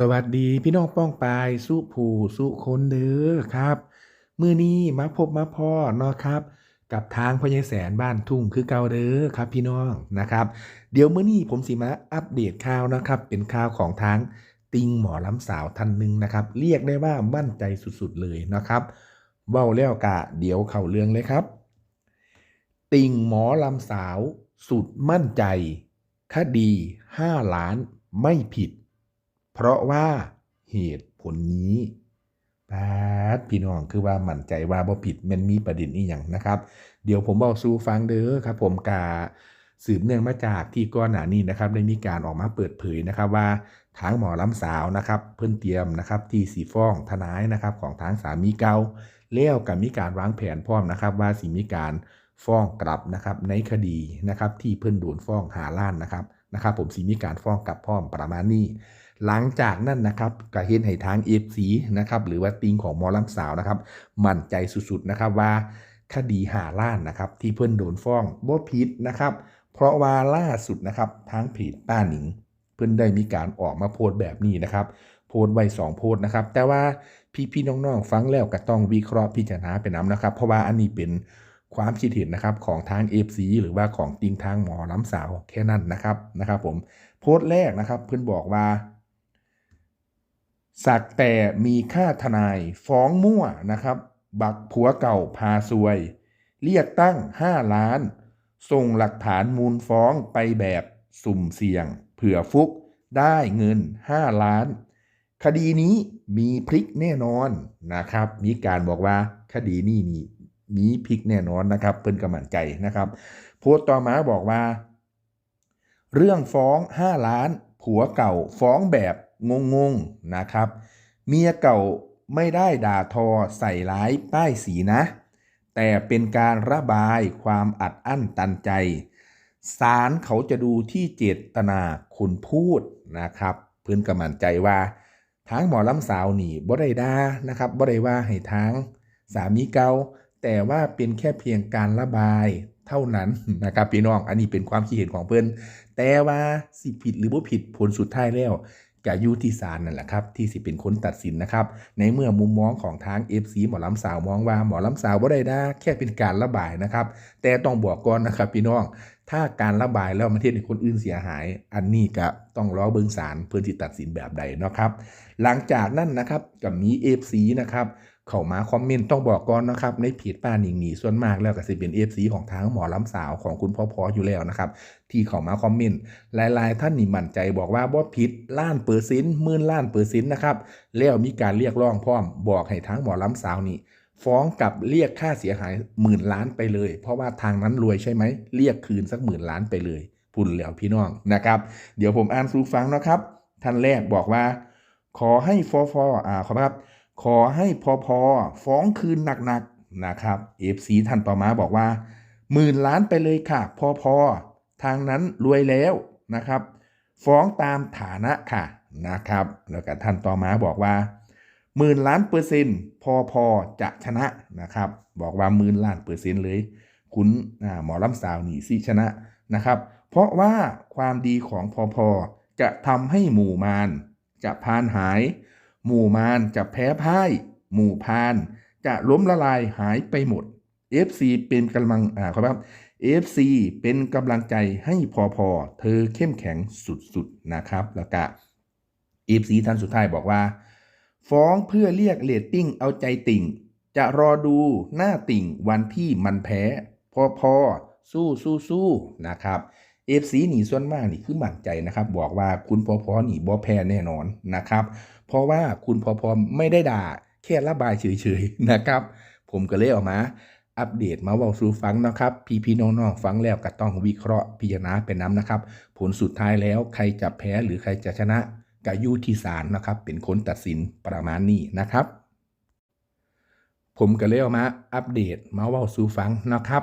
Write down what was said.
สวัสดีพี่น้องป้องปายสุผู้สุคนเด้อครับมื้อนี้มาพบมาพ่อเนาะครับ กับทางพญแสนบ้านทุ่งคือเก่าเด้อครับพี่น้องนะครับ เดี๋ยวมื้อนี้ผมสิมาอัปเดตข่าวนะครับ เป็นข่าวของทางติงหมอลำสาวท่านหนึ่งนะครับ เรียกได้ว่ามั่นใจสุดๆเลยนะครับเว้าแล้วกะเดี๋ยวเข้าเรื่องเลยครับ ติงหมอลำสาวสุดมั่นใจ คดี 5 ล้านไม่ผิด เพราะว่าเหตุผลนี้แปดพี่น้องคือว่ามั่นใจว่าบ่ผิดมันมีประเด็นอีหยังนะครับ เดี๋ยวผมบอกสู่ฟังเด้อครับผมกาสืบเนื่องมาจากที่ก่อนหนานี้นะครับได้มีการออกมาเปิดเผยนะครับว่าทางหมอลำสาวนะครับ เพิ่นเตรียมนะครับที่สีฟ้องทนายนะครับของทางสามีเก่าแล้วกับมีการวางแผนพร้อมนะครับ ว่าสิมีการฟ้องกลับนะครับในคดีนะครับที่เพิ่นโดนฟ้องหาล้านนะครับนะครับ ผมสิมีการฟ้องกลับพร้อมประมาณนี้ หลังจากนั้นนะครับก็เห็นให้ทางเอฟซีนะครับหรือว่าติงของมอลำสาวนะครับ มั่นใจสุดๆนะครับว่าคดีหาล้านนะครับ ที่เพิ่นโดนฟ้องบ่ผิดนะครับ เพราะว่าล่าสุดนะครับทางเพจป้าหนิง เพิ่นได้มีการออกมาโพสต์แบบนี้นะครับ โพสต์ไว้สองโพสต์นะครับ แต่ว่าพี่ๆน้องๆฟังแล้วก็ต้องวิเคราะห์พิจารณาไปน้ำนะครับ เพราะว่าอันนี้เป็นความคิดเห็นนะครับของทาง FC หรือว่าของติงทางหมอล้ำสาวแค่นั้นนะครับนะครับ ผมโพสต์แรกนะครับ เพิ่นบอกว่า สักแต่มีค่าทนายฟ้องมั่วนะครับ บักผัวเก่าพาซวย เรียกตั้ง 5 ล้าน ส่งหลักฐานมูลฟ้องไปแบบสุ่มเสี่ยง เผื่อฟุกได้เงิน 5 ล้าน คดีนี้มีพลิกแน่นอนนะครับ มีการบอกว่าคดีนี้นี่มีพลิกแน่นอนนะครับเพิ่นกำมันใจนะครับ โพสต์ต่อมาบอกว่า เรื่องฟ้อง 5 ล้าน ผัวเก่าฟ้องแบบ งงๆนะครับ เมียเก่าไม่ได้ด่าทอใส่ร้ายป้ายสีนะ แต่เป็นการระบายความอัดอั้นตันใจศาลเขาจะดูที่เจตนาคนพูดนะครับ เพื่อนกำมั่นใจว่าทางหมอลำสาวนี่บ่ได้ด่านะครับบ่ได้ว่าให้ทางสามีเก่าแต่ว่าเป็นแค่เพียงการระบายเท่านั้นนะครับพี่น้องอันนี้เป็นความคิดเห็นของเพื่อนแต่ว่าสิผิดหรือบ่ผิดผลสุดท้ายแล้ว กอยู่ที่ศานนั่นแหละครับที่สิเป็นคนตัดสินนะครับ ในเมื่อมุมมองของทาง FC หมอลำสาวมองว่าหมอลำสาวว่าได้นะแค่เป็นการระบายนะครับ แต่ต้องบอกก่อนนะครับพี่น้องถ้าการระบายแล้วประเทศให้คนอื่นเสียหาย อันนี้ก็ต้องรอเบิงศาลเพื่อที่ตัดสินแบบใดนะครับ หลังจากนั้นนะครับกับมี FC นะครับ เข้ามาคอมเมนต์ต้องบอกก่อนนะครับ ในเพจป้าหนิงหนีส่วนมากแล้วก็สิเป็น FC ของทางหมอลำสาวของคุณพ่อพออยู่แล้วนะครับ ที่เข้ามาคอมเมนต์หลาย ๆ ท่านนี่มั่นใจบอกว่าบ่ผิดล้านเปอร์เซ็นต์หมื่นล้านเปอร์เซ็นต์นะครับแล้วมีการเรียกร้องพร้อมบอกให้ทางหมอลำสาวนี่ฟ้องกับเรียกค่าเสียหายหมื่นล้านไปเลย เพราะว่าทางนั้นรวยใช่ไหมเรียกคืนสักหมื่นล้านไปเลยพุ่นแล้วพี่น้องนะครับ เดี๋ยวผมอ่านสู่ฟังนะครับ ท่านแรกบอกว่า ขอให้ฟอฟออ่าขอครับ ขอให้พอพอฟ้องคืนหนักๆนะครับเอฟซีท่านต่อมาบอกว่าหมื่นล้านไปเลยค่ะ พอพอทางนั้นรวยแล้วนะครับ ฟ้องตามฐานะค่ะนะครับ แล้วก็ท่านต่อมาบอกว่าหมื่นล้านเปอร์เซ็นต์พอพอจะชนะนะครับ บอกว่าหมื่นล้านเปอร์เซ็นต์เลย คุณหมอลำสาวหนีซี่ชนะนะครับ เพราะว่าความดีของพอพอจะทำให้หมู่มารจะพานหาย หมู่มารจะแพ้พ่าย หมู่พาน จะล้มละลายหายไปหมด FC เป็นกำลังอ่าครับ FC เป็นกำลังใจให้พอพอเธอเข้มแข็งสุดๆนะครับ แล้วก็ FC ท่านสุดท้ายบอกว่า ฟ้องเพื่อเรียกเรตติ้งเอาใจติ่ง จะรอดูหน้าติ่งวันที่มันแพ้ พอพอสู้สู้สู้นะครับ FC หนีส่วนมากนี่คือมั่นใจนะครับ บอกว่าคุณพอพอหนีบ่แพ้แน่นอนนะครับ เพราะว่าคุณพอพอไม่ได้ด่าแค่ระบายเฉยๆนะครับ ผมก็เลยออกมา อัปเดตมาว่าสู่ฟังนะครับ พี่พี่ๆน้องๆฟังแล้วก็ต้องวิเคราะห์พิจารณาเป็นน้ำนะครับ ผลสุดท้ายแล้วใครจะแพ้หรือใครจะชนะก็ยู่ที่ศาลนะครับ เป็นคนตัดสินประมาณนี้นะครับ ผมก็เลยเอามาอัปเดตมาว่าสู่ฟังนะครับ